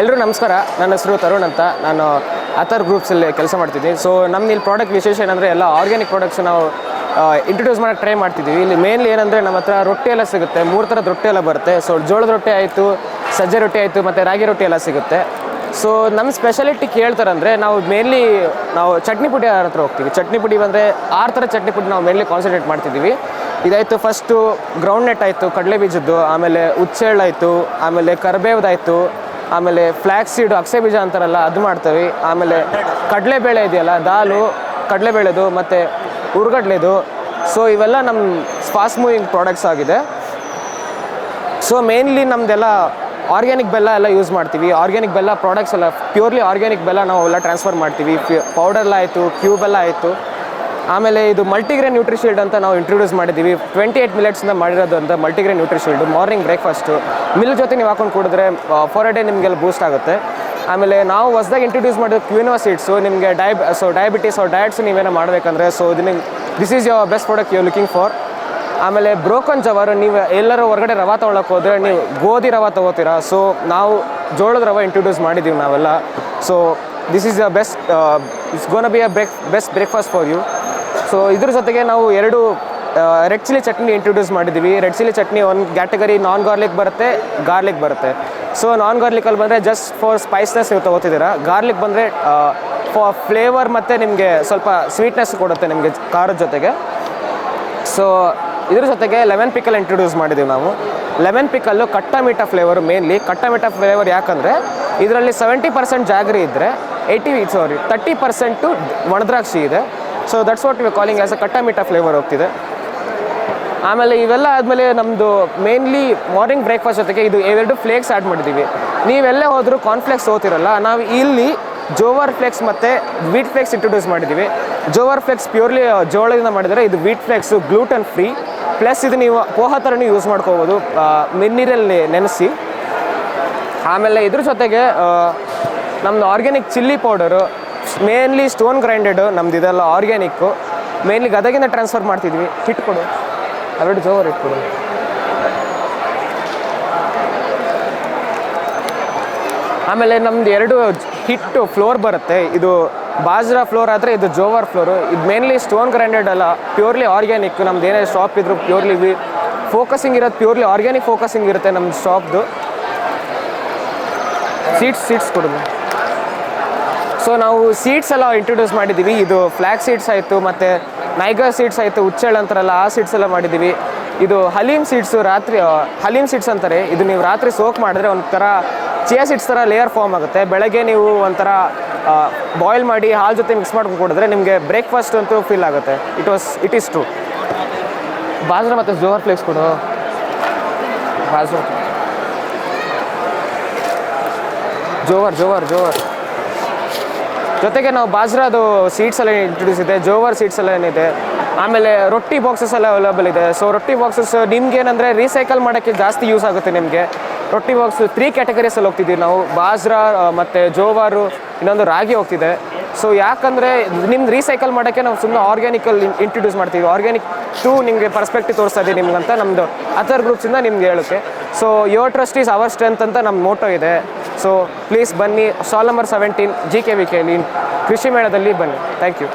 ಎಲ್ಲರೂ ನಮಸ್ಕಾರ. ನನ್ನ ಹೆಸರು ತರುಣ್ ಅಂತ. ನಾನು ಅಥರ್ ಗ್ರೂಪ್ಸಲ್ಲಿ ಕೆಲಸ ಮಾಡ್ತಿದ್ದೀನಿ. ಸೊ ನಮ್ಮ ಇಲ್ಲಿ ಪ್ರಾಡಕ್ಟ್ ವಿಶೇಷ ಏನಂದರೆ ಎಲ್ಲ ಆರ್ಗ್ಯಾನಿಕ್ ಪ್ರಾಡಕ್ಟ್ಸ್ ನಾವು ಇಂಟ್ರೊಡ್ಯೂಸ್ ಮಾಡೋಕೆ ಟ್ರೈ ಮಾಡ್ತಿದ್ದೀವಿ. ಇಲ್ಲಿ ಮೇನ್ಲಿ ಏನಂದರೆ ನಮ್ಮ ಹತ್ರ ರೊಟ್ಟಿ ಎಲ್ಲ ಸಿಗುತ್ತೆ. ಮೂರು ಥರದ ರೊಟ್ಟಿ ಎಲ್ಲ ಬರುತ್ತೆ. ಸೊ ಜೋಳದ ರೊಟ್ಟಿ ಆಯಿತು, ಸಜ್ಜೆ ರೊಟ್ಟಿ ಆಯಿತು, ಮತ್ತು ರಾಗಿ ರೊಟ್ಟಿ ಎಲ್ಲ ಸಿಗುತ್ತೆ. ಸೊ ನಮ್ಮ ಸ್ಪೆಷಾಲಿಟಿ ಕೇಳ್ತಾರಂದರೆ ನಾವು ಮೇನ್ಲಿ ನಾವು ಚಟ್ನಿ ಪುಡಿ ಅವ್ರ ಹತ್ರ ಹೋಗ್ತೀವಿ. ಚಟ್ನಿ ಪುಡಿ ಬಂದರೆ ಆರು ಥರ ಚಟ್ನಿ ಪುಡಿ ನಾವು ಮೇನ್ಲಿ ಕಾನ್ಸಂಟ್ರೇಟ್ ಮಾಡ್ತಿದ್ದೀವಿ. ಇದಾಯಿತು ಫಸ್ಟು ಗ್ರೌಂಡ್ ನೆಟ್ ಆಯಿತು, ಕಡಲೆ ಬೀಜದ್ದು, ಆಮೇಲೆ ಉಚ್ಚೆಳ್ಳಾಯಿತು ಆಮೇಲೆ ಕರ್ಬೇವ್ದಾಯಿತು ಆಮೇಲೆ ಫ್ಲ್ಯಾಕ್ಸ್ ಸೀಡು ಅಕ್ಸೆ ಬೀಜ ಅಂತಾರಲ್ಲ, ಅದು ಮಾಡ್ತೀವಿ. ಆಮೇಲೆ ಕಡಲೆಬೇಳೆ ಇದೆಯಲ್ಲ, ದಾಲು, ಕಡಲೆಬೇಳೆದು ಮತ್ತು ಹುರ್ಗಡ್ಲೆದು ಸೊ ಇವೆಲ್ಲ ನಮ್ಮ ಫಾಸ್ಟ್ ಮೂವಿಂಗ್ ಪ್ರಾಡಕ್ಟ್ಸ್ ಆಗಿದೆ. ಸೊ ಮೇನ್ಲಿ ನಮ್ಮದೆಲ್ಲ ಆರ್ಗ್ಯಾನಿಕ್ ಬೆಲ್ಲ ಎಲ್ಲ ಯೂಸ್ ಮಾಡ್ತೀವಿ. ಆರ್ಗ್ಯಾನಿಕ್ ಬೆಲ್ಲ ಪ್ರಾಡಕ್ಟ್ಸ್ ಎಲ್ಲ ಪ್ಯೂರ್ಲಿ ಆರ್ಗ್ಯಾನಿಕ್ ಬೆಲ್ಲ ನಾವು ಎಲ್ಲ ಟ್ರಾನ್ಸ್ಫರ್ ಮಾಡ್ತೀವಿ. ಪೌಡರ್ ಎಲ್ಲ ಆಯಿತು ಕ್ಯೂಬ್ ಎಲ್ಲ ಆಯಿತು. ಆಮೇಲೆ ಇದು ಮಲ್ಟಿಗ್ರೇನ್ ನ್ಯೂಟ್ರಿಶೀಲ್ಡ್ ಅಂತ ನಾವು ಇಂಟ್ರೊಡ್ಯೂಸ್ ಮಾಡಿದ್ದೀವಿ. ಟ್ವೆಂಟಿ ಏಯ್ಟ್ ಮಿಲೆಟ್ಸಿಂದ ಮಾಡಿರೋದು ಅಂತ multigrain Nutrishield morning breakfast meal ಜೊತೆ ನೀವು ಹಾಕೊಂಡು ಕುಡಿದ್ರೆ ಫೋರ್ ಡೇ ನಿಮಗೆಲ್ಲ ಬೂಸ್ಟ್ ಆಗುತ್ತೆ. ಆಮೇಲೆ ನಾವು ಹೊಸದಾಗಿ ಇಂಟ್ರೊಡ್ಯೂಸ್ ಮಾಡಿದ ಕ್ಯೂನೋ ಸೀಡ್ಸು ನಿಮಗೆ ಡಯಬ್ ಸೊ ಡಯಾಬಿಟೀಸ್ ಅವ್ರ ಡಯಟ್ಸ್ ನೀವೇನೋ ಮಾಡಬೇಕಂದ್ರೆ ಸೊ ನಿಮ್ಗೆ this is your best product you looking for ಆಮೇಲೆ ಬ್ರೋಕನ್ ಜವಾರು, ನೀವು ಎಲ್ಲರೂ ಹೊರಗಡೆ ರವೆ ತೊಗೊಳಕ್ಕೆ ಹೋದರೆ ನೀವು ಗೋಧಿ ರವೆ ತೊಗೋತೀರಾ. ಸೊ ನಾವು ಜೋಳದ ರವೆ ಇಂಟ್ರೊಡ್ಯೂಸ್ ಮಾಡಿದ್ದೀವಿ ನಾವೆಲ್ಲ. So this is your best it's gonna be a break best breakfast for you so ಇದ್ರ ಜೊತೆಗೆ ನಾವು ಎರಡು ರೆಡ್ ಚಿಲ್ಲಿ ಚಟ್ನಿ ಇಂಟ್ರೊಡ್ಯೂಸ್ ಮಾಡಿದ್ದೀವಿ ರೆಡ್ ಚಿಲ್ಲಿ ಚಟ್ನಿ ಒಂದು ಕ್ಯಾಟಗರಿ ನಾನ್ ಗಾರ್ಲಿಕ್ ಬರುತ್ತೆ ಗಾರ್ಲಿಕ್ ಬರುತ್ತೆ. ಸೊ ನಾನ್ ಗಾರ್ಲಿಕಲ್ಲಿ ಬಂದರೆ ಜಸ್ಟ್ ಫಾರ್ ಸ್ಪೈಸ್ನೆಸ್ ನೀವು ತೊಗೋತಿದ್ದೀರಾ. ಗಾರ್ಲಿಕ್ ಬಂದರೆ ಫಾರ್ ಫ್ಲೇವರ್ ಮತ್ತು ನಿಮಗೆ ಸ್ವಲ್ಪ ಸ್ವೀಟ್ನೆಸ್ ಕೊಡುತ್ತೆ ನಿಮಗೆ ಖಾರದ ಜೊತೆಗೆ. ಸೊ ಇದ್ರ ಜೊತೆಗೆ ಲೆಮನ್ ಪಿಕಲ್ ಇಂಟ್ರೊಡ್ಯೂಸ್ ಮಾಡಿದ್ದೀವಿ ನಾವು. ಲೆಮನ್ ಪಿಕಲ್ಲು ಕಟ್ಟ ಮೀಠ ಫ್ಲೇವರ್ ಮೇನ್ಲಿ ಕಟ್ಟ ಮೀಠ ಫ್ಲೇವರ್ ಯಾಕಂದರೆ ಇದರಲ್ಲಿ ಸೆವೆಂಟಿ ಪರ್ಸೆಂಟ್ ಜಾಗರಿ ಇದ್ದರೆ ಏಯ್ಟಿ ಸಾರಿ ತರ್ಟಿ ಪರ್ಸೆಂಟು ಒಣದ್ರಾಕ್ಷಿ ಇದೆ. So that's what you calling as a ಕಟ್ಟ ಫ್ಲೇವರ್ ಹೋಗ್ತಿದೆ. ಆಮೇಲೆ ಇವೆಲ್ಲ ಆದಮೇಲೆ ನಮ್ಮದು ಮೇನ್ಲಿ ಮಾರ್ನಿಂಗ್ ಬ್ರೇಕ್ಫಾಸ್ಟ್ ಜೊತೆಗೆ ಇದು ಎರಡು ಫ್ಲೇಕ್ಸ್ ಆ್ಯಡ್ ಮಾಡಿದ್ದೀವಿ ನೀವೆಲ್ಲೇ ಹೋದರೂ ಕಾರ್ನ್ಫ್ಲೇಕ್ಸ್ ಹೋಗ್ತಿರಲ್ಲ ನಾವು ಇಲ್ಲಿ ಜೋವರ್ ಫ್ಲೇಕ್ಸ್ ಮತ್ತು ವೀಟ್ ಫ್ಲೇಕ್ಸ್ ಇಂಟ್ರೊಡ್ಯೂಸ್ ಮಾಡಿದ್ದೀವಿ ಜೋವರ್ ಫ್ಲೇಕ್ಸ್ ಪ್ಯೂರ್ಲಿ ಜೋಳದಿಂದ ಮಾಡಿದರೆ ಇದು wheat flakes gluten free plus ಇದು ನೀವು ಪೋಹ ಥರನೂ ಯೂಸ್ ಮಾಡ್ಕೋಬೋದು ಮಿನ್ನೀರಲ್ಲಿ ನೆನೆಸಿ. ಆಮೇಲೆ ಇದ್ರ ಜೊತೆಗೆ ನಮ್ಮದು organic chilli powder mainly stone grinded ನಮ್ದು ಇದೆಲ್ಲ ಆರ್ಗ್ಯಾನಿಕ್ಕು ಮೇನ್ಲಿ ಗದಗಿಂದ ಟ್ರಾನ್ಸ್ಫರ್ ಮಾಡ್ತಿದ್ವಿ. ಹಿಟ್ಕೊಡು ಎರಡು ಜೋವರ್ ಇಟ್ಕೊಡು ಆಮೇಲೆ ನಮ್ದು ಎರಡು ಹಿಟ್ಟು ಫ್ಲೋರ್ ಬರುತ್ತೆ. ಇದು ಬಾಜ್ರಾ ಫ್ಲೋರ್ ಆದರೆ ಇದು ಜೋವರ್ ಫ್ಲೋರು ಇದು ಮೇನ್ಲಿ ಸ್ಟೋನ್ ಗ್ರೈಂಡೆಡ್ ಅಲ್ಲ ಪ್ಯೂರ್ಲಿ ಆರ್ಗ್ಯಾನಿಕ್ ನಮ್ದು ಏನೇ ಶಾಪ್ ಇದ್ರು ಪ್ಯೂರ್ಲಿ ಫೋಕಸಿಂಗ್ ಇರೋದು ಪ್ಯೂರ್ಲಿ ಆರ್ಗ್ಯಾನಿಕ್ ಫೋಕಸಿಂಗ್ ಇರುತ್ತೆ ನಮ್ಮ ಶಾಪ್ದು ಸೀಟ್ಸ್ ಸೀಟ್ಸ್ ಕೊಡೋದು ಸೊ ನಾವು ಸೀಟ್ಸ್ ಎಲ್ಲ ಇಂಟ್ರೊಡ್ಯೂಸ್ ಮಾಡಿದ್ದೀವಿ ಇದು ಫ್ಲ್ಯಾಕ್ ಸೀಟ್ಸ್ ಆಯಿತು, ಮತ್ತು ನೈಗಾ ಸೀಟ್ಸ್ ಆಯಿತು ಉಚ್ಚೆಳ್ ಅಂತಾರಲ್ಲ, ಆ ಸೀಟ್ಸ್ ಎಲ್ಲ ಮಾಡಿದ್ದೀವಿ ಇದು ಹಲೀಮ್ ಸೀಟ್ಸು ರಾತ್ರಿ ಹಲೀಮ್ ಸೀಡ್ಸ್ ಅಂತಾರೆ. ಇದು ನೀವು ರಾತ್ರಿ ಸೋಕ್ ಮಾಡಿದ್ರೆ ಒಂಥರ ಚಿಯಾ ಸೀಟ್ಸ್ ಥರ ಲೇಯರ್ ಫಾರ್ಮ್ ಆಗುತ್ತೆ. ಬೆಳಗ್ಗೆ ನೀವು ಒಂಥರ ಬಾಯ್ಲ್ ಮಾಡಿ ಹಾಲು ಜೊತೆ ಮಿಕ್ಸ್ ಮಾಡ್ಕೊಂಡು ಕೊಡಿದ್ರೆ ನಿಮಗೆ ಬ್ರೇಕ್ಫಾಸ್ಟ್ ಅಂತೂ ಫೀಲ್ ಆಗುತ್ತೆ. It was it is true bajra ಮತ್ತು ಜೋಹರ್ ಪ್ಲೇಸ್ ಕೊಡು. ಬಾಜ್ರ. ಜೋವರ್ ಜೋವರ್ ಜೋವರ್ ಜೊತೆಗೆ ನಾವು ಬಾಜ್ರಾದು ಸೀಟ್ಸ್ ಎಲ್ಲ ಇಂಟ್ರೊಡ್ಯೂಸ್ ಇದೆ, ಜೋವರ್ ಸೀಟ್ಸ್ ಎಲ್ಲ ಏನಿದೆ, ಆಮೇಲೆ ರೊಟ್ಟಿ ಬಾಕ್ಸಸ್ ಎಲ್ಲ ಅವೈಲೇಬಲ್ ಇದೆ. ಸೊ ರೊಟ್ಟಿ ಬಾಕ್ಸಸ್ ನಿಮ್ಗೆ ಏನಂದ್ರೆ ರೀಸೈಕಲ್ ಮಾಡೋಕ್ಕೆ ಜಾಸ್ತಿ ಯೂಸ್ ಆಗುತ್ತೆ ನಿಮಗೆ. ರೊಟ್ಟಿ ಬಾಕ್ಸ್ ತ್ರೀ ಕ್ಯಾಟಗರೀಸಲ್ಲಿ ಹೋಗ್ತಿದ್ದೀವಿ ನಾವು. ಬಾಜ್ರಾ ಮತ್ತು ಜೋವಾರು, ಇನ್ನೊಂದು ರಾಗಿ ಹೋಗ್ತಿದೆ. ಸೊ ಯಾಕಂದರೆ ನಿಮ್ದು ರೀಸೈಕಲ್ ಮಾಡೋಕ್ಕೆ ನಾವು ಸುಮ್ಮನೆ ಆರ್ಗ್ಯಾನಿಕಲ್ಲಿ ಇಂಟ್ರೊಡ್ಯೂಸ್ ಮಾಡ್ತೀವಿ. ಆರ್ಗ್ಯಾನಿಕ್ ಟು ನಿಮಗೆ ಪರ್ಸ್ಪೆಕ್ಟಿವ್ ತೋರಿಸ್ತಾ ಇದ್ದೀವಿ ನಿಮ್ಗಂತ ನಮ್ಮದು ಅದರ್ ಗ್ರೂಪ್ಸಿಂದ ನಿಮ್ಗೆ ಹೇಳುತ್ತೆ. So your trust is our strength ಅಂತ ನಮ್ಮ ಮೋಟೋ ಇದೆ. ಸೊ ಪ್ಲೀಸ್ ಬನ್ನಿ ಸಾಲ್ number seventeen G K V ಕೆಲಿ ಕೃಷಿ ಮೇಳದಲ್ಲಿ ಬನ್ನಿ. Thank you